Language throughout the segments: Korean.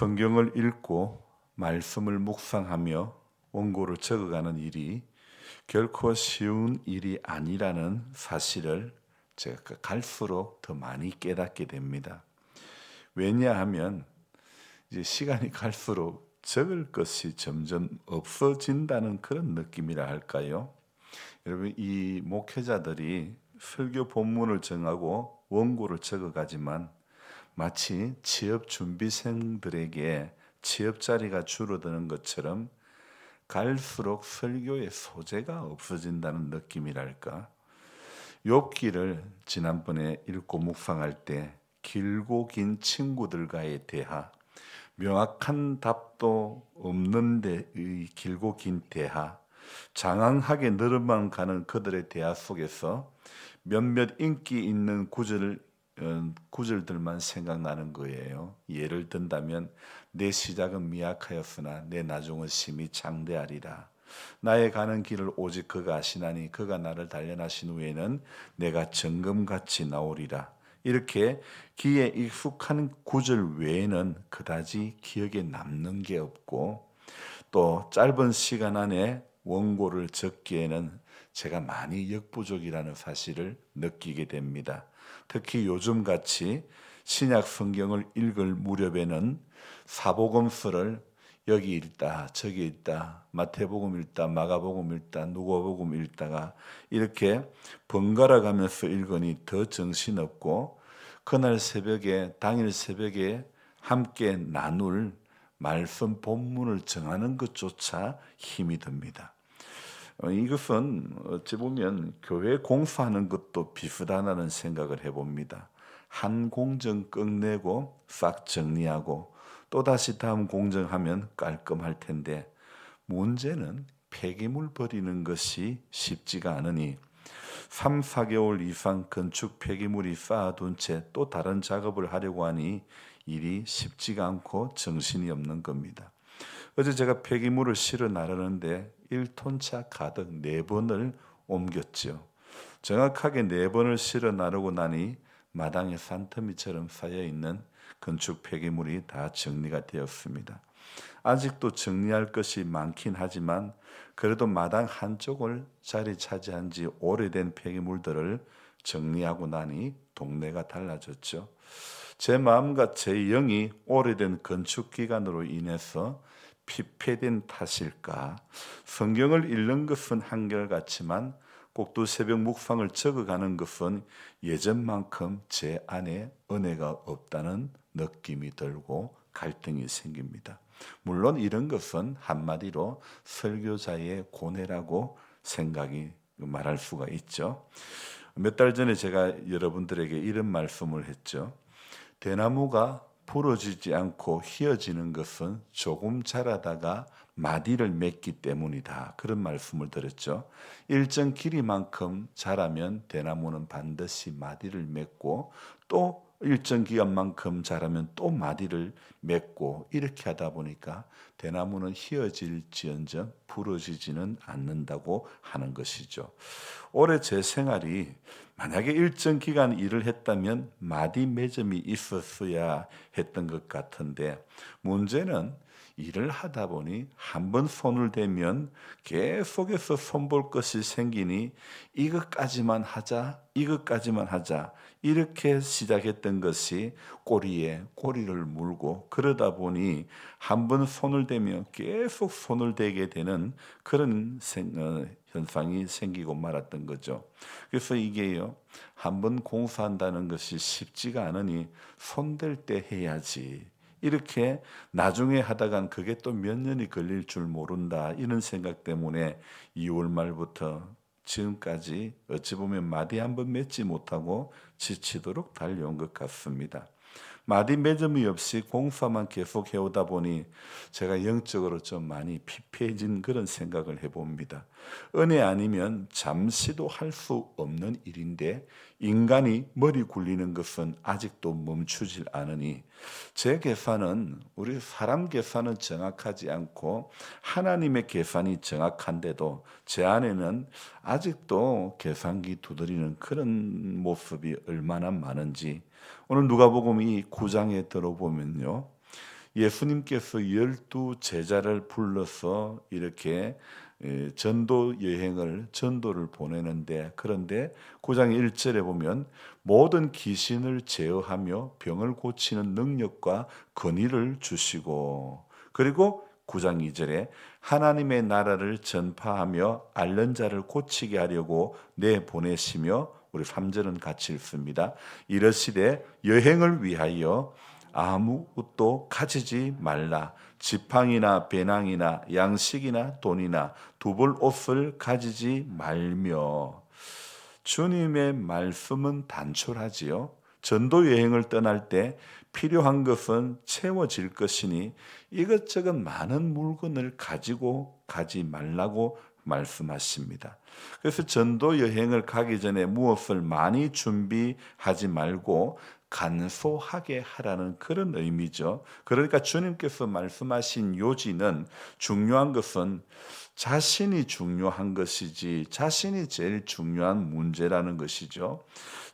성경을 읽고 말씀을 묵상하며 원고를 적어가는 일이 결코 쉬운 일이 아니라는 사실을 제가 갈수록 더 많이 깨닫게 됩니다. 왜냐하면 이제 시간이 갈수록 적을 것이 점점 없어진다는 그런 느낌이라 할까요? 여러분 이 목회자들이 설교 본문을 정하고 원고를 적어가지만 마치 취업 준비생들에게 취업 자리가 줄어드는 것처럼 갈수록 설교의 소재가 없어진다는 느낌이랄까. 욥기를 지난번에 읽고 묵상할 때 길고 긴 친구들과의 대화, 명확한 답도 없는데 의 길고 긴 대화, 장황하게 늘어만 가는 그들의 대화 속에서 몇몇 인기 있는 구절 어, 구절들만 생각나는 거예요. 예를 든다면 내 시작은 미약하였으나 내 나중은 심히 장대하리라. 나의 가는 길을 오직 그가 아시나니 그가 나를 단련하신 후에는 내가 정금같이 나오리라. 이렇게 귀에 익숙한 구절 외에는 그다지 기억에 남는 게 없고 또 짧은 시간 안에 원고를 적기에는 제가 많이 역부족이라는 사실을 느끼게 됩니다. 특히 요즘 같이 신약 성경을 읽을 무렵에는 사복음서를 여기 읽다 저기 읽다 마태복음 읽다 마가복음 읽다 누가복음 읽다가 이렇게 번갈아 가면서 읽으니 더 정신없고 그날 새벽에 당일 새벽에 함께 나눌 말씀 본문을 정하는 것조차 힘이 듭니다. 어, 이것은 어찌 보면 교회 공사하는 것도 비슷하다는 생각을 해봅니다. 한 공정 끝내고 싹 정리하고 또 다시 다음 공정하면 깔끔할 텐데 문제는 폐기물 버리는 것이 쉽지가 않으니 3, 4개월 이상 건축 폐기물이 쌓아둔 채 또 다른 작업을 하려고 하니 일이 쉽지가 않고 정신이 없는 겁니다. 어제 제가 폐기물을 실어 나르는데 1톤차 가득 4번을 옮겼죠. 정확하게 4번을 실어 나르고 나니 마당에 산더미처럼 쌓여 있는 건축 폐기물이 다 정리가 되었습니다. 아직도 정리할 것이 많긴 하지만 그래도 마당 한쪽을 자리 차지한 지 오래된 폐기물들을 정리하고 나니 동네가 달라졌죠. 제 마음과 제 영이 오래된 건축 기간으로 인해서 피폐된 탓일까? 성경을 읽는 것은 한결같지만 꼭두 새벽 묵상을 적어가는 것은 예전만큼 제 안에 은혜가 없다는 느낌이 들고 갈등이 생깁니다. 물론 이런 것은 한마디로 설교자의 고뇌라고 생각이 말할 수가 있죠. 몇 달 전에 제가 여러분들에게 이런 말씀을 했죠. 대나무가 부러지지 않고 휘어지는 것은 조금 자라다가 마디를 맺기 때문이다. 그런 말씀을 드렸죠. 일정 길이만큼 자라면 대나무는 반드시 마디를 맺고 또 일정 기간만큼 자라면 또 마디를 맺고 이렇게 하다 보니까 대나무는 휘어질지언정 부러지지는 않는다고 하는 것이죠. 올해 제 생활이 만약에 일정 기간 일을 했다면 마디 매점이 있었어야 했던 것 같은데 문제는 일을 하다 보니 한 번 손을 대면 계속해서 손볼 것이 생기니 이것까지만 하자, 이것까지만 하자, 이렇게 시작했던 것이 꼬리에 꼬리를 물고 그러다 보니 한 번 손을 대면 계속 손을 대게 되는 그런 생, 어, 현상이 생기고 말았던 거죠. 그래서 이게요, 한 번 공사한다는 것이 쉽지가 않으니 손댈 때 해야지. 이렇게 나중에 하다간 그게 또 몇 년이 걸릴 줄 모른다. 이런 생각 때문에 2월 말부터 지금까지 어찌 보면 마디 한 번 맺지 못하고 지치도록 달려온 것 같습니다. 마디 매점이 없이 공사만 계속 해오다 보니 제가 영적으로 좀 많이 피폐해진 그런 생각을 해봅니다. 은혜 아니면 잠시도 할 수 없는 일인데 인간이 머리 굴리는 것은 아직도 멈추질 않으니 제 계산은 우리 사람 계산은 정확하지 않고 하나님의 계산이 정확한데도 제 안에는 아직도 계산기 두드리는 그런 모습이 얼마나 많은지 오늘 누가복음 이 9장에 들어보면요. 예수님께서 열두 제자를 불러서 이렇게 에, 전도 여행을 전도를 보내는데 그런데 9장 1절에 보면 모든 귀신을 제어하며 병을 고치는 능력과 권위를 주시고 그리고 9장 2절에 하나님의 나라를 전파하며 앓는 자를 고치게 하려고 내 보내시며 우리 3절은 같이 읽습니다. 이러시되 여행을 위하여 아무것도 가지지 말라. 지팡이나 배낭이나 양식이나 돈이나 두벌 옷을 가지지 말며 주님의 말씀은 단촐하지요. 전도 여행을 떠날 때 필요한 것은 채워질 것이니 이것저것 많은 물건을 가지고 가지 말라고 말씀하십니다. 그래서 전도 여행을 가기 전에 무엇을 많이 준비하지 말고 간소하게 하라는 그런 의미죠. 그러니까 주님께서 말씀하신 요지는 중요한 것은 자신이 중요한 것이지 자신이 제일 중요한 문제라는 것이죠.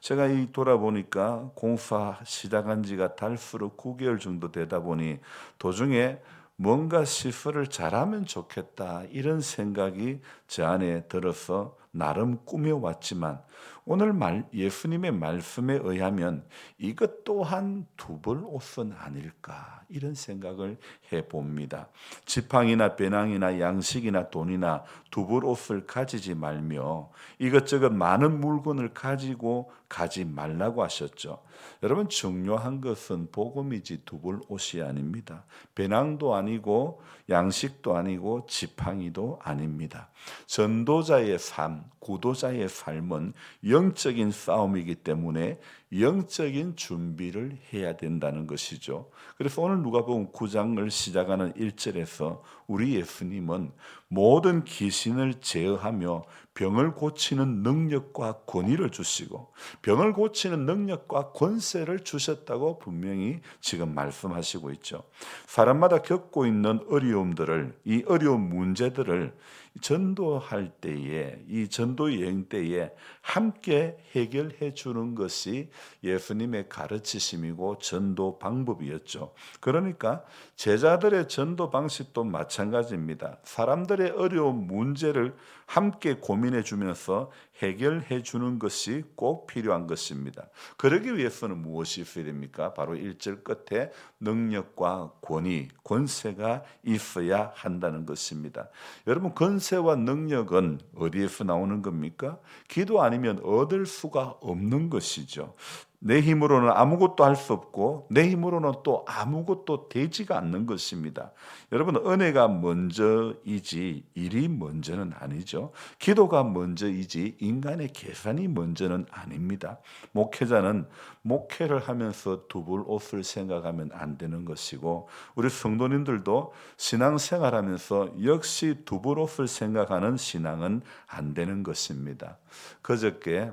제가 이 돌아보니까 공사 시작한 지가 달수록 9개월 정도 되다 보니 도중에 뭔가 시설을 잘하면 좋겠다 이런 생각이 제 안에 들어서 나름 꾸며왔지만 오늘 말 예수님의 말씀에 의하면 이것 또한 두벌 옷은 아닐까 이런 생각을 해 봅니다. 지팡이나 배낭이나 양식이나 돈이나 두벌 옷을 가지지 말며 이것저것 많은 물건을 가지고 가지 말라고 하셨죠. 여러분 중요한 것은 복음이지 두벌 옷이 아닙니다. 배낭도 아니고 양식도 아니고 지팡이도 아닙니다. 전도자의 삶, 구도자의 삶은 영적인 싸움이기 때문에 영적인 준비를 해야 된다는 것이죠. 그래서 오늘 누가복음 9장을 시작하는 1절에서 우리 예수님은 모든 귀신을 제어하며 병을 고치는 능력과 권위를 주시고 병을 고치는 능력과 권세를 주셨다고 분명히 지금 말씀하시고 있죠. 사람마다 겪고 있는 어려움들을 이 어려운 문제들을 전도할 때에 이 전도 여행 때에 함께 해결해 주는 것이 예수님의 가르치심이고 전도 방법이었죠. 그러니까 제자들의 전도 방식도 마찬가지입니다. 사람들의 어려운 문제를 함께 고민해 주면서 해결해 주는 것이 꼭 필요한 것입니다. 그러기 위해서는 무엇이 있어야 됩니까? 바로 1절 끝에 능력과 권위, 권세가 있어야 한다는 것입니다. 여러분 권세와 능력은 어디에서 나오는 겁니까? 기도 아니면 얻을 수가 없는 것이죠. 내 힘으로는 아무것도 할 수 없고 내 힘으로는 또 아무것도 되지가 않는 것입니다. 여러분 은혜가 먼저이지 일이 먼저는 아니죠. 기도가 먼저이지 인간의 계산이 먼저는 아닙니다. 목회자는 목회를 하면서 두불 옷을 생각하면 안 되는 것이고 우리 성도님들도 신앙생활하면서 역시 두불 옷을 생각하는 신앙은 안 되는 것입니다. 그저께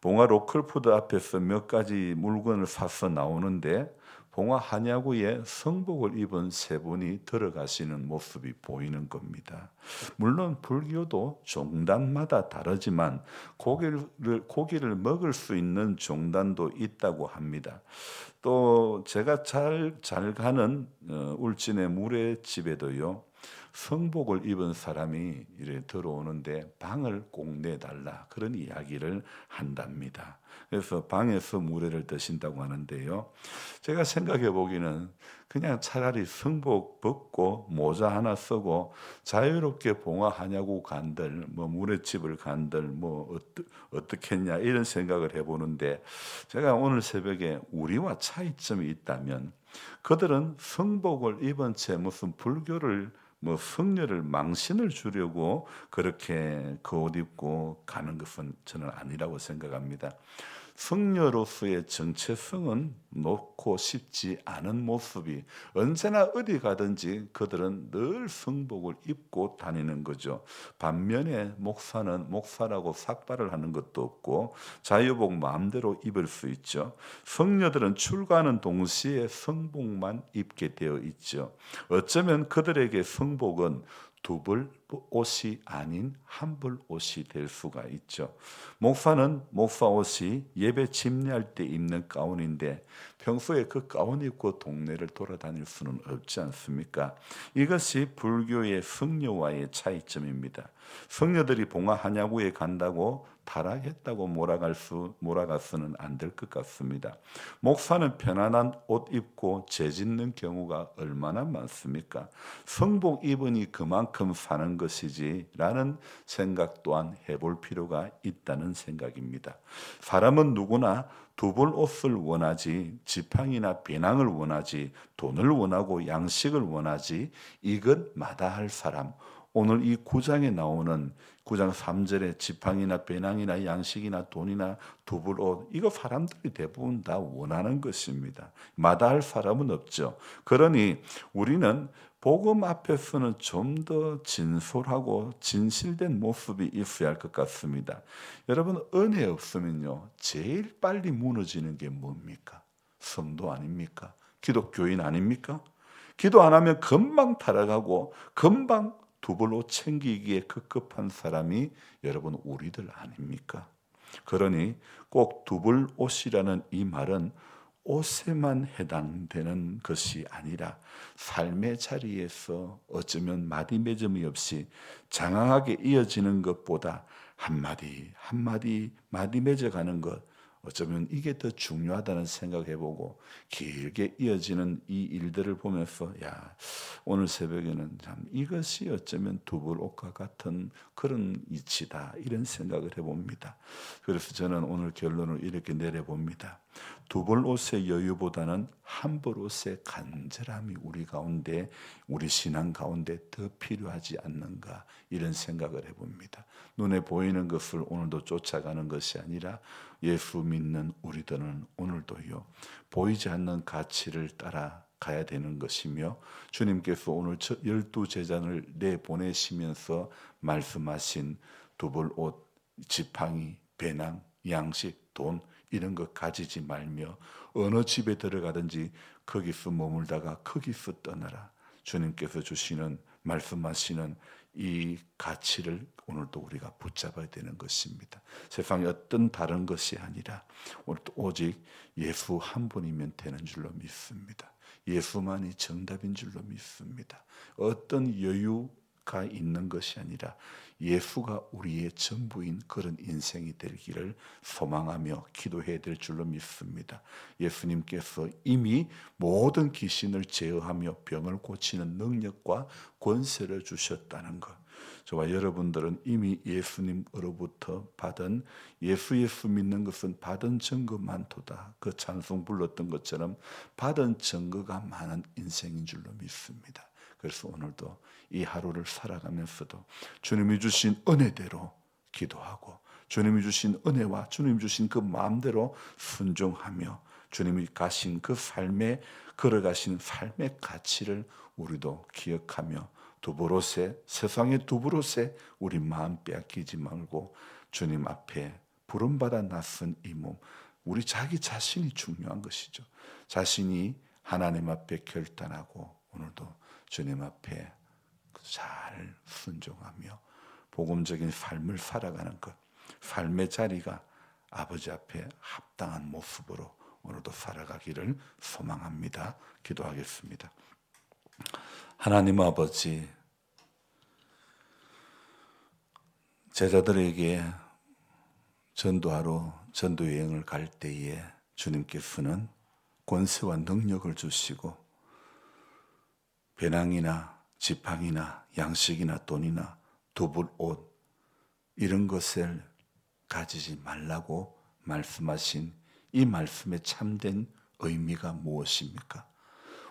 봉화 로컬푸드 앞에서 몇 가지 물건을 사서 나오는데 봉화 한야구에 성복을 입은 세 분이 들어가시는 모습이 보이는 겁니다. 물론 불교도 종단마다 다르지만 고기를 고기를 먹을 수 있는 종단도 있다고 합니다. 또 제가 잘 잘 가는 어, 울진의 물의 집에도요. 성복을 입은 사람이 이래 들어오는데 방을 꼭 내달라 그런 이야기를 한답니다. 그래서 방에서 무례를 드신다고 하는데요. 제가 생각해 보기는 그냥 차라리 성복 벗고 모자 하나 쓰고 자유롭게 봉화하냐고 간들 뭐 무례집을 간들 뭐 어떠, 어떻겠냐 이런 생각을 해보는데 제가 오늘 새벽에 우리와 차이점이 있다면 그들은 성복을 입은 채 무슨 불교를 뭐 성녀를 망신을 주려고 그렇게 그 옷 입고 가는 것은 저는 아니라고 생각합니다. 성녀로서의 정체성은 놓고 싶지 않은 모습이 언제나 어디 가든지 그들은 늘 성복을 입고 다니는 거죠. 반면에 목사는 목사라고 삭발을 하는 것도 없고 자유복 마음대로 입을 수 있죠. 성녀들은 출가하는 동시에 성복만 입게 되어 있죠. 어쩌면 그들에게 성 복은 두벌 옷이 아닌 한벌 옷이 될 수가 있죠. 목사는 목사 옷이 예배 침례할 때 입는 가운인데 평소에 그 가운 입고 동네를 돌아다닐 수는 없지 않습니까? 이것이 불교의 성녀와의 차이점입니다. 성녀들이 봉화 한야구에 간다고 타락했다고 몰아갈 수 몰아가서는 안 될 것 같습니다. 목사는 편안한 옷 입고 재짓는 경우가 얼마나 많습니까? 성복 입으니 그만큼 사는 것이지라는 생각 또한 해볼 필요가 있다는 생각입니다. 사람은 누구나 두벌 옷을 원하지 지팡이나 배낭을 원하지 돈을 원하고 양식을 원하지 이것 마다할 사람 오늘 이 9장에 나오는 9장 3절에 지팡이나 배낭이나 양식이나 돈이나 두불 옷 이거 사람들이 대부분 다 원하는 것입니다. 마다할 사람은 없죠. 그러니 우리는 복음 앞에서는 좀 더 진솔하고 진실된 모습이 있어야 할 것 같습니다. 여러분 은혜 없으면요 제일 빨리 무너지는 게 뭡니까? 성도 아닙니까? 기독교인 아닙니까? 기도 안 하면 금방 타락하고 금방 두 벌로 챙기기에 급급한 사람이 여러분 우리들 아닙니까? 그러니 꼭 두벌 옷이라는 이 말은 옷에만 해당되는 것이 아니라 삶의 자리에서 어쩌면 마디 매점이 없이 장황하게 이어지는 것보다 한마디 한마디 마디 맺어가는 것 어쩌면 이게 더 중요하다는 생각해 보고 길게 이어지는 이 일들을 보면서 야 오늘 새벽에는 참 이것이 어쩌면 두불 옷과 같은 그런 이치다 이런 생각을 해봅니다. 그래서 저는 오늘 결론을 이렇게 내려봅니다. 두 벌 옷의 여유보다는 한 벌 옷의 간절함이 우리 가운데 우리 신앙 가운데 더 필요하지 않는가 이런 생각을 해봅니다. 눈에 보이는 것을 오늘도 쫓아가는 것이 아니라 예수 믿는 우리들은 오늘도요 보이지 않는 가치를 따라 가야 되는 것이며 주님께서 오늘 열두 제자를 내 보내시면서 말씀하신 두벌 옷, 지팡이, 배낭, 양식, 돈 이런 것 가지지 말며 어느 집에 들어가든지 거기서 머물다가 거기서 떠나라. 주님께서 주시는 말씀하시는 이 가치를 오늘도 우리가 붙잡아야 되는 것입니다. 세상에 어떤 다른 것이 아니라 오늘도 오직 예수 한 분이면 되는 줄로 믿습니다. 예수만이 정답인 줄로 믿습니다. 어떤 여유가 있는 것이 아니라 예수가 우리의 전부인 그런 인생이 되기를 소망하며 기도해야 될 줄로 믿습니다. 예수님께서 이미 모든 귀신을 제어하며 병을 고치는 능력과 권세를 주셨다는 것. 저와 여러분들은 이미 예수님으로부터 받은 예수 예수 믿는 것은 받은 증거 많도다. 그 찬송 불렀던 것처럼 받은 증거가 많은 인생인 줄로 믿습니다. 그래서 오늘도 이 하루를 살아가면서도 주님이 주신 은혜대로 기도하고 주님이 주신 은혜와 주님이 주신 그 마음대로 순종하며 주님이 가신 그 삶에 걸어가신 삶의 가치를 우리도 기억하며 두부로세 세상의 두부로세 우리 마음 빼앗기지 말고 주님 앞에 부름받아 낯선 이 몸 우리 자기 자신이 중요한 것이죠. 자신이 하나님 앞에 결단하고 오늘도 주님 앞에 잘 순종하며 복음적인 삶을 살아가는 것, 삶의 자리가 아버지 앞에 합당한 모습으로 오늘도 살아가기를 소망합니다. 기도하겠습니다. 하나님 아버지, 제자들에게 전도하러 전도 여행을 갈 때에 주님께서는 권세와 능력을 주시고 배낭이나 지팡이나 양식이나 돈이나 두불 옷 이런 것을 가지지 말라고 말씀하신 이 말씀의 참된 의미가 무엇입니까?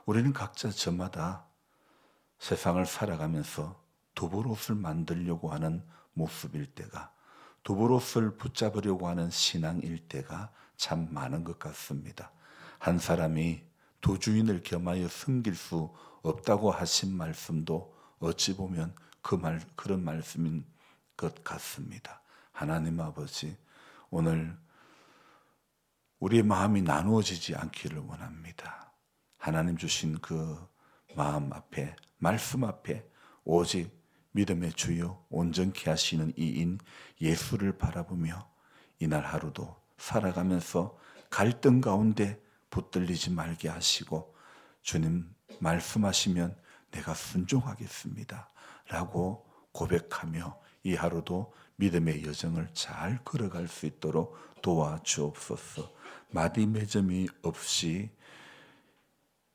우리는 각자 저마다 세상을 살아가면서 두불 옷을 만들려고 하는 모습일 때가 두불 옷을 붙잡으려고 하는 신앙일 때가 참 많은 것 같습니다. 한 사람이 두 주인을 겸하여 섬길 수 없다고 하신 말씀도 어찌 보면 그 말, 그런 말씀인 것 같습니다. 하나님 아버지, 오늘 우리의 마음이 나누어지지 않기를 원합니다. 하나님 주신 그 마음 앞에, 말씀 앞에 오직 믿음의 주요 온전케 하시는 이인 예수를 바라보며 이날 하루도 살아가면서 갈등 가운데 붙들리지 말게 하시고 주님 말씀하시면 내가 순종하겠습니다. 라고 고백하며 이 하루도 믿음의 여정을 잘 걸어갈 수 있도록 도와주옵소서. 마디 매점이 없이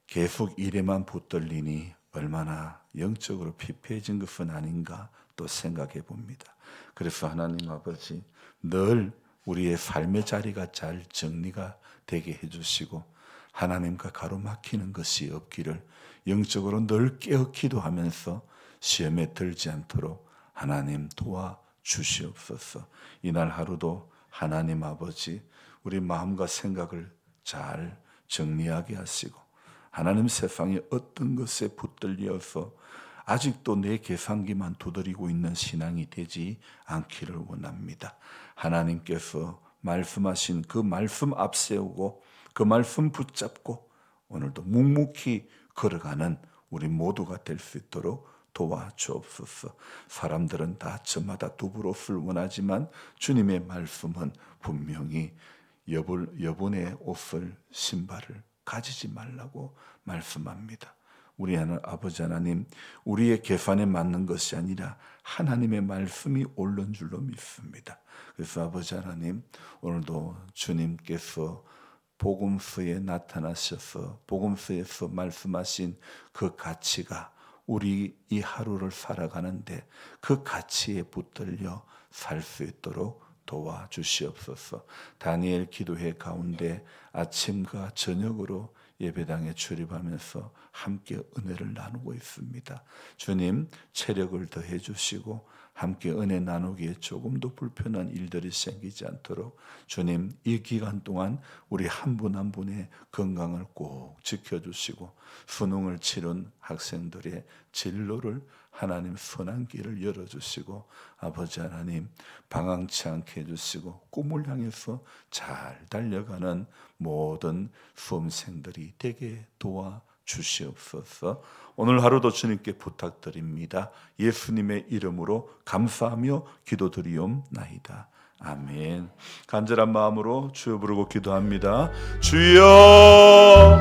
계속 일에만 붙들리니 얼마나 영적으로 피폐해진 것은 아닌가 또 생각해 봅니다. 그래서 하나님 아버지 늘 우리의 삶의 자리가 잘 정리가 되게 해주시고 하나님과 가로막히는 것이 없기를 영적으로 늘 깨어 기도하면서 시험에 들지 않도록 하나님 도와 주시옵소서. 이날 하루도 하나님 아버지 우리 마음과 생각을 잘 정리하게 하시고 하나님 세상에 어떤 것에 붙들려서 아직도 내 계산기만 두드리고 있는 신앙이 되지 않기를 원합니다. 하나님께서 말씀하신 그 말씀 앞세우고 그 말씀 붙잡고 오늘도 묵묵히 걸어가는 우리 모두가 될 수 있도록 도와주옵소서. 사람들은 다 저마다 두부로을 원하지만 주님의 말씀은 분명히 여분, 여분의 옷을 신발을 가지지 말라고 말씀합니다. 우리 아버지 하나님 우리의 계산에 맞는 것이 아니라 하나님의 말씀이 옳은 줄로 믿습니다. 그래서 아버지 하나님 오늘도 주님께서 복음서에 나타나셔서 복음서에서 말씀하신 그 가치가 우리 이 하루를 살아가는데 그 가치에 붙들려 살 수 있도록 도와주시옵소서. 다니엘 기도회 가운데 아침과 저녁으로 예배당에 출입하면서 함께 은혜를 나누고 있습니다. 주님 체력을 더해 주시고 함께 은혜 나누기에 조금도 불편한 일들이 생기지 않도록 주님 이 기간 동안 우리 한 분 한 분의 건강을 꼭 지켜주시고 수능을 치른 학생들의 진로를 하나님 선한 길을 열어주시고 아버지 하나님 방황치 않게 해주시고 꿈을 향해서 잘 달려가는 모든 수험생들이 되게 도와 주시옵소서. 오늘 하루도 주님께 부탁드립니다. 예수님의 이름으로 감사하며 기도드리옵나이다. 아멘. 간절한 마음으로 주여 부르고 기도합니다. 주여